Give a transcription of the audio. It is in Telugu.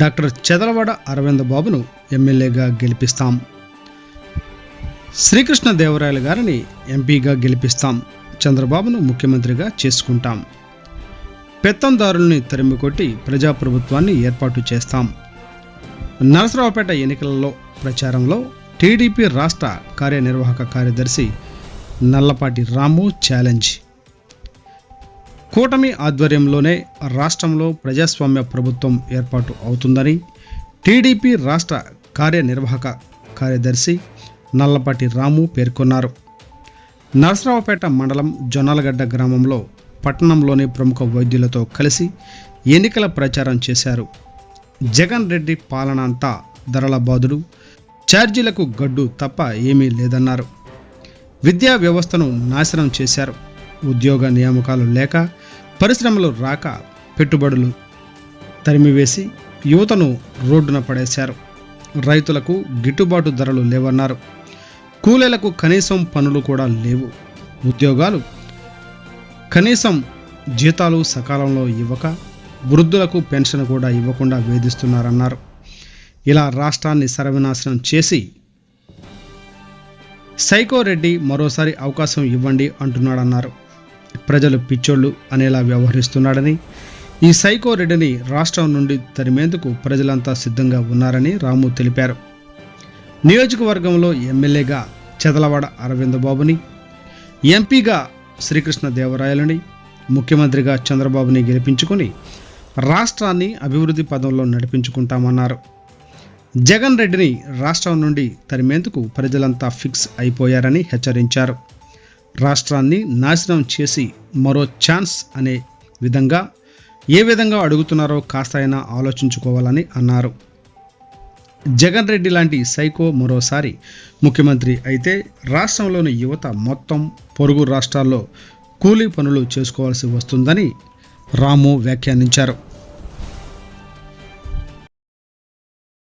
డాక్టర్ చెదలవాడ అరవింద బాబును ఎమ్మెల్యేగా గెలిపిస్తాం. శ్రీకృష్ణ దేవరాయలు గారిని ఎంపీగా గెలిపిస్తాం. చంద్రబాబును ముఖ్యమంత్రిగా చేసుకుంటాం. పెత్తందారుల్ని తరిమికొట్టి ప్రజాప్రభుత్వాన్ని ఏర్పాటు చేస్తాం. నరసరావుపేట ఎన్నికలలో ప్రచారంలో టీడీపీ రాష్ట్ర కార్యనిర్వాహక కార్యదర్శి నల్లపాటి రాము ఛాలెంజ్ కూటమి ఆధ్వర్యంలోనే రాష్ట్రంలో ప్రజాస్వామ్య ప్రభుత్వం ఏర్పాటు అవుతుందని టీడీపీ రాష్ట్ర కార్యనిర్వాహక కార్యదర్శి నల్లపాటి రాము పేర్కొన్నారు. నరసరావుపేట మండలం జొన్నలగడ్డ గ్రామంలో పట్టణంలోని ప్రముఖ వైద్యులతో కలిసి ఎన్నికల ప్రచారం చేశారు. జగన్ రెడ్డి పాలన అంతా ధరల బాధుడు ఛార్జీలకు గడ్డు తప్ప ఏమీ లేదన్నారు. విద్యా వ్యవస్థను నాశనం చేశారు. ఉద్యోగ నియామకాలు లేక పరిశ్రమలు రాక పెట్టుబడులు తరిమివేసి యువతను రోడ్డున పడేశారు. రైతులకు గిట్టుబాటు ధరలు లేవన్నారు. కూలీలకు కనీసం పనులు కూడా లేవు. ఉద్యోగాలు కనీసం జీతాలు సకాలంలో ఇవ్వక వృద్ధులకు పెన్షన్ కూడా ఇవ్వకుండా వేధిస్తున్నారన్నారు. ఇలా రాష్ట్రాన్ని సర్వనాశనం చేసి సైకో రెడ్డి మరోసారి అవకాశం ఇవ్వండి అంటున్నాడన్నారు. ప్రజలు పిచ్చోళ్ళు అనేలా వ్యవహరిస్తున్నాడని ఈ సైకో రెడ్డిని రాష్ట్రం నుండి తరిమేందుకు ప్రజలంతా సిద్ధంగా ఉన్నారని రాము తెలిపారు. నియోజకవర్గంలో ఎమ్మెల్యేగా చెదలవాడ అరవింద బాబుని ఎంపీగా శ్రీకృష్ణ దేవరాయలని ముఖ్యమంత్రిగా చంద్రబాబుని గెలిపించుకొని రాష్ట్రాన్ని అభివృద్ధి పదంలో నడిపించుకుంటామన్నారు. జగన్ రెడ్డిని రాష్ట్రం నుండి తరిమేందుకు ప్రజలంతా ఫిక్స్ అయిపోయారని హెచ్చరించారు. రాష్ట్రాన్ని నాశనం చేసి మరో ఛాన్స్ అనే విధంగా ఏ విధంగా అడుగుతున్నారో కాస్త అయినా ఆలోచించుకోవాలని అన్నారు. జగన్ రెడ్డి లాంటి సైకో మరోసారి ముఖ్యమంత్రి అయితే రాష్ట్రంలోని యువత మొత్తం పొరుగు రాష్ట్రాల్లో కూలీ పనులు చేసుకోవాల్సి వస్తుందని రాము వ్యాఖ్యానించారు.